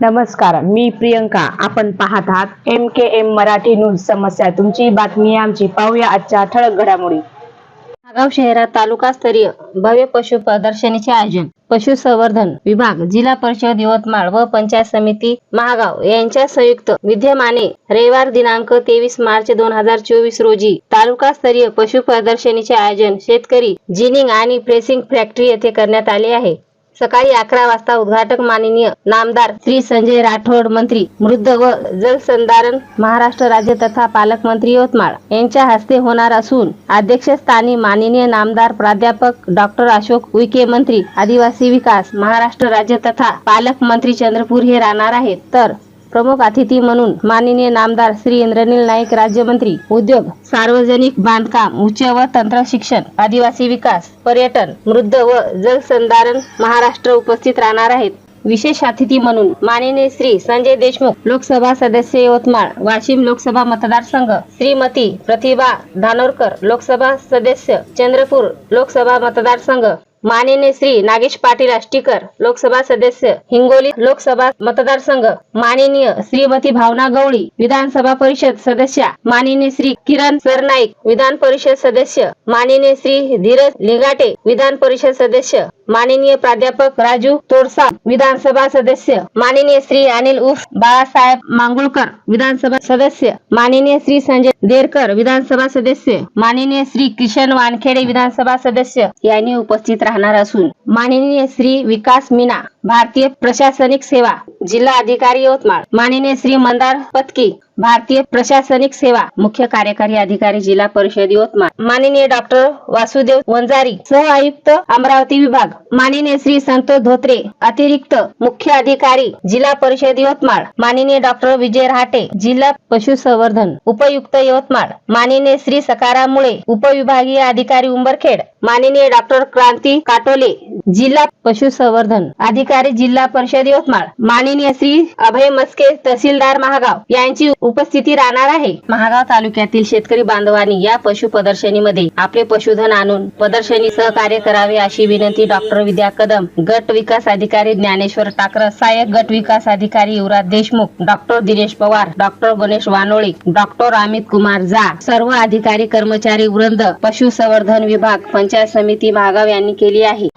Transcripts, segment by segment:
नमस्कार मी प्रियंका. आपण पाहत आहात M K M Marathi news समस्या. तुमची बातमी आमची. पाहूया आजच्या ठळक घडामोडी. नागाव शहरात तालुकास्तरीय भव्य पशु प्रदर्शनीचे आयोजन. पशुसंवर्धन विभाग जिल्हा परिषद यवतमाळ व पंचायत समिती महागाव यांच्या संयुक्त विद्यमाने रविवार दिनांक तेवीस मार्च दोन हजार चोवीस रोजी तालुकास्तरीय पशु प्रदर्शनीचे आयोजन शेतकरी जिनिंग आणि प्रेसिंग फॅक्टरी येथे करण्यात आले आहे. सकाळी अकरा वाजता उद्घाटक माननीय नामदार श्री संजय राठोड मंत्री मृद व जलसंधारण महाराष्ट्र राज्य तथा पालकमंत्री यवतमाळ यांच्या हस्ते होणार असून अध्यक्षस्थानी माननीय नामदार प्राध्यापक डॉक्टर अशोक उईके मंत्री आदिवासी विकास महाराष्ट्र राज्य तथा पालकमंत्री चंद्रपूर हे राहणार आहेत. तर प्रमुख अतिथी म्हणून माननीय नामदार श्री इंद्रनील नाईक राज्यमंत्री उद्योग सार्वजनिक बांधकाम उच्च व तंत्र शिक्षण आदिवासी विकास पर्यटन मृद व जलसंधारण महाराष्ट्र उपस्थित राहणार आहेत. विशेष अतिथी म्हणून माननीय श्री संजय देशमुख लोकसभा सदस्य यवतमाळ वाशिम लोकसभा मतदारसंघ श्रीमती प्रतिभा धानोरकर लोकसभा सदस्य चंद्रपूर लोकसभा मतदारसंघ मानेने श्री नागेश पाटील आष्टीकर लोकसभा सदस्य हिंगोली लोकसभा मतदारसंघ माननीय श्रीमती भावना गवळी विधानसभा परिषद सदस्या माननीय श्री किरण सरनाईक विधान परिषद सदस्य माननीय श्री धीरज लिंगाटे विधान परिषद सदस्य माननीय प्राध्यापक राजू तोरसा विधानसभा सदस्य. माननीय श्री अनिल उर्फ बाळासाहेब मांगुळकर विधानसभा सदस्य. माननीय श्री संजय देरकर विधानसभा सदस्य. माननीय श्री किशन वानखेडे विधानसभा सदस्य. यांनी उपस्थित राहणार असून. माननीय श्री विकास मीना भारतीय प्रशासनिक सेवा जिल्हा अधिकारी यवतमाळ. माननीय श्री मंदार पत्की भारतीय प्रशासनिक सेवा मुख्य कार्यकारी अधिकारी जिल्हा परिषद यवतमाळ. माननीय डॉक्टर वासुदेव वंजारी सह आयुक्त अमरावती विभाग. माननीय श्री संतोष धोत्रे अतिरिक्त मुख्य अधिकारी जिल्हा परिषद यवतमाळ. माननीय डॉक्टर विजय रहाटे जिल्हा पशुसंवर्धन उपयुक्त यवतमाळ. माननीय श्री सकाराम मुळे उपविभागीय अधिकारी उंबरखेड. माननीय डॉक्टर क्रांती काटोले जिल्हा पशुसंवर्धन अधिकारी जिल्हा परिषद यवतमाळ. माननीय श्री अभय मस्के तहसीलदार महागाव यांची उपस्थिती राहणार आहे. महागाव तालुक्यातील शेतकरी बांधवांनी या पशु प्रदर्शनीमध्ये आपले पशुधन आणून प्रदर्शनी सहकार्य करावे अशी विनंती डॉक्टर विद्या कदम गट विकास अधिकारी ज्ञानेश्वर टाकर सहाय्यक गट विकास अधिकारी Yuvraj Deshmukh doctor Dinesh Pawar doctor Ganesh Wanole doctor Amit Kumar Jha सर्व अधिकारी कर्मचारी वृंद पशुसंवर्धन विभाग पंचायत समिती महागाव यांनी केली आहे.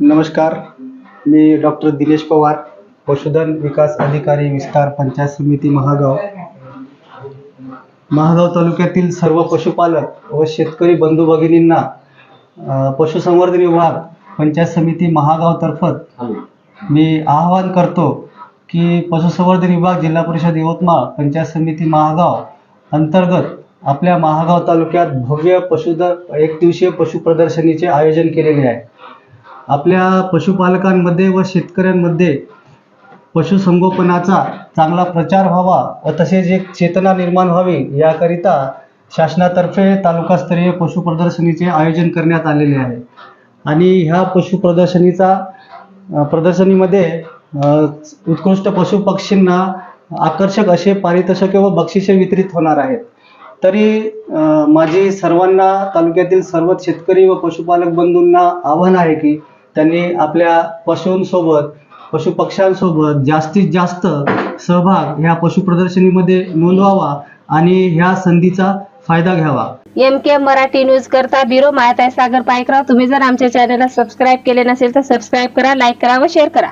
नमस्कार. मी डॉक्टर दिनेश पवार पशुधन विकास अधिकारी विस्तार पंचायत समिती महागाव. महागाव तालुक्यातील सर्व पशुपालक व शेतकरी बंधू भगिनींना पशुसंवर्धन विभाग पंचायत समिती महागावतर्फत मी आवाहन करतो की पशुसंवर्धन विभाग जिल्हा परिषद यवतमाळ पंचायत समिती महागाव अंतर्गत आपल्या महागाव तालुक्यात भव्य पशुधन एक दिवसीय पशु प्रदर्शनीचे आयोजन केलेले आहे. आपल्या पशुपालकांमध्ये व शेतकऱ्यांमध्ये पशुसंगोपनाचा चांगला प्रचार व्हावा व तसेच एक चेतना निर्माण व्हावी याकरिता शासनातर्फे तालुकास्तरीय पशु प्रदर्शनीचे आयोजन करण्यात आलेले आहे. आणि ह्या पशु प्रदर्शनीचा प्रदर्शनीमध्ये उत्कृष्ट पशु पक्षींना आकर्षक असे पारितोषिके व बक्षिसे वितरित होणार आहेत. तरी माझी सर्वांना तालुक्यातील सर्व शेतकरी व पशुपालक बंधूंना आव्हान आहे की त्यांनी आपल्या पशूंसोबत पशुपक्ष्यांसोबत जास्तीत जास्त सहभाग ह्या पशु प्रदर्शनीमध्ये नोंदवावा आणि ह्या संधीचा फायदा घ्यावा. एम के मराठी न्यूज करता ब्युरो मायाताई सागर पायकराव. तुम्ही जर आमच्या चॅनलला सबस्क्राईब केले नसेल तर सबस्क्राईब करा लाईक करा व शेअर करा.